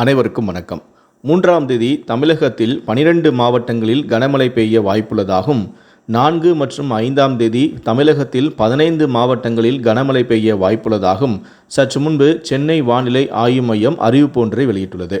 அனைவருக்கும் வணக்கம். மூன்றாம் தேதி தமிழகத்தில் பனிரெண்டு மாவட்டங்களில் கனமழை பெய்ய வாய்ப்புள்ளதாகவும் நான்கு மற்றும் ஐந்தாம் தேதி தமிழகத்தில் பதினைந்து மாவட்டங்களில் கனமழை பெய்ய வாய்ப்புள்ளதாகும் சற்று முன்பு சென்னை வானிலை ஆய்வு மையம் அறிவிப்பு ஒன்றை வெளியிட்டுள்ளது.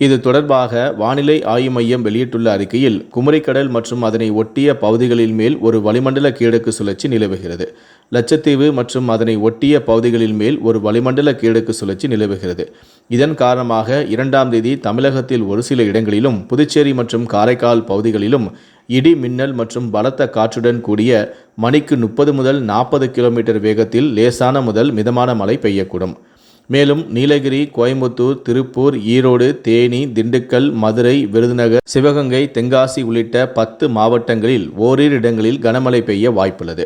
இது தொடர்பாக வானிலை ஆய்வு மையம் வெளியிட்டுள்ள அறிக்கையில் குமரிக்கடல் மற்றும் அதனை ஒட்டிய பகுதிகளின் மேல் ஒரு வளிமண்டல கீழக்கு சுழற்சி நிலவுகிறது. லட்சத்தீவு மற்றும் அதனை ஒட்டிய பகுதிகளின் மேல் ஒரு வளிமண்டல கீழக்கு சுழற்சி நிலவுகிறது. இதன் காரணமாக இரண்டாம் தேதி தமிழகத்தில் ஒரு சில இடங்களிலும் புதுச்சேரி மற்றும் காரைக்கால் பகுதிகளிலும் இடி மின்னல் மற்றும் பலத்த காற்றுடன் கூடிய மணிக்கு முப்பது முதல் நாற்பது கிலோமீட்டர் வேகத்தில் லேசான முதல் மிதமான மழை பெய்யக்கூடும். மேலும் நீலகிரி கோயம்புத்தூர் திருப்பூர் ஈரோடு தேனி திண்டுக்கல் மதுரை விருதுநகர் சிவகங்கை தென்காசி உள்ளிட்ட பத்து மாவட்டங்களில் ஓரிரு இடங்களில் கனமழை பெய்ய வாய்ப்புள்ளது.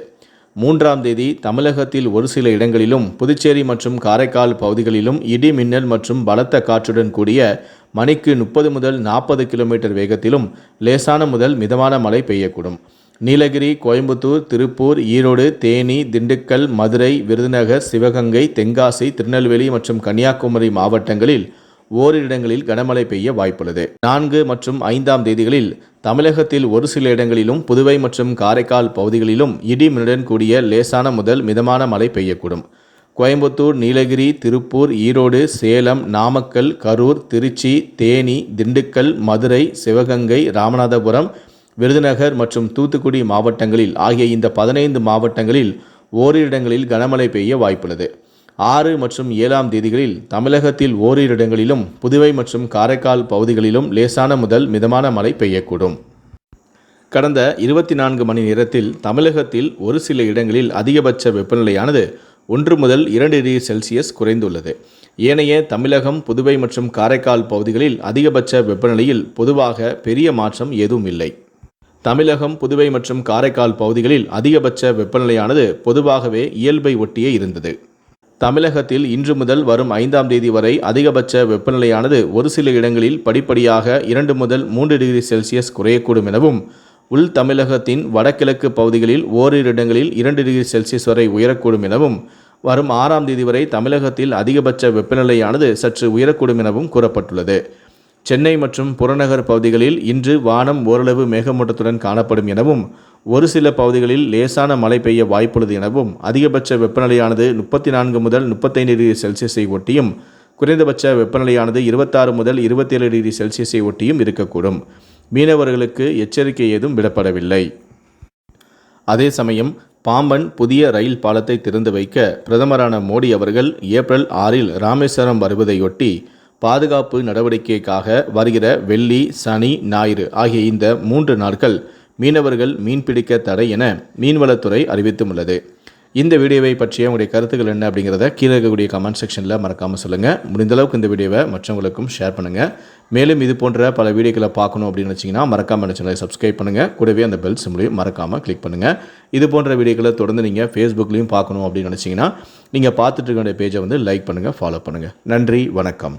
மூன்றாம் தேதி தமிழகத்தில் ஒரு சில இடங்களிலும் புதுச்சேரி மற்றும் காரைக்கால் பகுதிகளிலும் இடி மின்னல் மற்றும் பலத்த காற்றுடன் கூடிய மணிக்கு முப்பது முதல் நாற்பது கிலோமீட்டர் வேகத்திலும் லேசான முதல் மிதமான மழை பெய்யக்கூடும். நீலகிரி கோயம்புத்தூர் திருப்பூர் ஈரோடு தேனி திண்டுக்கல் மதுரை விருதுநகர் சிவகங்கை தென்காசி திருநெல்வேலி மற்றும் கன்னியாகுமரி மாவட்டங்களில் ஓரிரு இடங்களில் கனமழை பெய்ய வாய்ப்புள்ளது. நான்கு மற்றும் ஐந்தாம் தேதிகளில் தமிழகத்தில் ஒரு சில இடங்களிலும் புதுவை மற்றும் காரைக்கால் பகுதிகளிலும் இடி மின்னுடன் கூடிய லேசான முதல் மிதமான மழை பெய்யக்கூடும். கோயம்புத்தூர் நீலகிரி திருப்பூர் ஈரோடு சேலம் நாமக்கல் கரூர் திருச்சி தேனி திண்டுக்கல் மதுரை சிவகங்கை ராமநாதபுரம் விருதுநகர் மற்றும் தூத்துக்குடி மாவட்டங்களில் ஆகிய இந்த பதினைந்து மாவட்டங்களில் ஓரிரு இடங்களில் கனமழை பெய்ய வாய்ப்புள்ளது. ஆறு மற்றும் ஏழாம் தேதிகளில் தமிழகத்தில் ஓரிரு இடங்களிலும் புதுவை மற்றும் காரைக்கால் பகுதிகளிலும் லேசான முதல் மிதமான மழை பெய்யக்கூடும். கடந்த இருபத்தி நான்கு மணி நேரத்தில் தமிழகத்தில் ஒரு சில இடங்களில் அதிகபட்ச வெப்பநிலையானது ஒன்று முதல் இரண்டு டிகிரி செல்சியஸ் குறைந்துள்ளது. ஏனைய தமிழகம் புதுவை மற்றும் காரைக்கால் பகுதிகளில் அதிகபட்ச வெப்பநிலையில் பொதுவாக பெரிய மாற்றம் எதுவும் இல்லை. தமிழகம் புதுவை மற்றும் காரைக்கால் பகுதிகளில் அதிகபட்ச வெப்பநிலையானது பொதுவாகவே இயல்பை ஒட்டியே இருந்தது. தமிழகத்தில் இன்று முதல் வரும் ஐந்தாம் தேதி வரை அதிகபட்ச வெப்பநிலையானது ஒரு சில இடங்களில் படிப்படியாக இரண்டு முதல் மூன்று டிகிரி செல்சியஸ் குறையக்கூடும் எனவும் உள் தமிழகத்தின் வடகிழக்கு பகுதிகளில் ஓரிரு இடங்களில் இரண்டு டிகிரி செல்சியஸ் வரை உயரக்கூடும் எனவும் வரும் ஆறாம் தேதி வரை தமிழகத்தில் அதிகபட்ச வெப்பநிலையானது சற்று உயரக்கூடும் எனவும் கூறப்பட்டுள்ளது. சென்னை மற்றும் புறநகர் பகுதிகளில் இன்று வானம் ஓரளவு மேகமூட்டத்துடன் காணப்படும் எனவும் ஒரு சில பகுதிகளில் லேசான மழை பெய்ய வாய்ப்புள்ளது எனவும் அதிகபட்ச வெப்பநிலையானது முப்பத்தி நான்கு முதல் முப்பத்தைந்து டிகிரி செல்சியஸை ஒட்டியும் குறைந்தபட்ச வெப்பநிலையானது இருபத்தாறு முதல் இருபத்தேழு டிகிரி செல்சியஸை ஒட்டியும் இருக்கக்கூடும். மீனவர்களுக்கு எச்சரிக்கை ஏதும் விடப்படவில்லை. அதே சமயம் பாம்பன் புதிய ரயில் பாலத்தை திறந்து வைக்க பிரதமரான மோடி அவர்கள் ஏப்ரல் ஆறில் ராமேஸ்வரம் வருவதையொட்டி பாதுகாப்பு நடவடிக்கைக்காக வருகிற வெள்ளி சனி ஞாயிறு ஆகிய இந்த மூன்று நாட்கள் மீனவர்கள் மீன்பிடிக்க தடை என மீன்வளத்துறை அறிவித்துள்ளது இந்த வீடியோவை பற்றிய உங்களுடைய கருத்துக்கள் என்ன அப்படிங்கிறத கீழே இருக்கக்கூடிய கமெண்ட் செக்ஷனில் மறக்காமல் சொல்லுங்கள் முடிந்தளவுக்கு இந்த வீடியோவை மற்றவங்களுக்கும் ஷேர் பண்ணுங்கள் மேலும் இது போன்ற பல வீடியோக்களை பார்க்கணும் அப்படின்னு வச்சிங்கன்னா மறக்காமல் சேனலை சப்ஸ்கிரைப் பண்ணுங்கள் கூடவே அந்த பெல் சிம்லையும் மறக்காமல் கிளிக் பண்ணுங்கள் இது போன்ற வீடியோக்களை தொடர்ந்து நீங்கள் ஃபேஸ்புக்லேயும் பார்க்கணும் அப்படின்னு நினச்சிங்கன்னா நீங்கள் பார்த்துட்டு இருக்க பேஜை வந்து லைக் பண்ணுங்கள் ஃபாலோ பண்ணுங்கள் நன்றி வணக்கம்.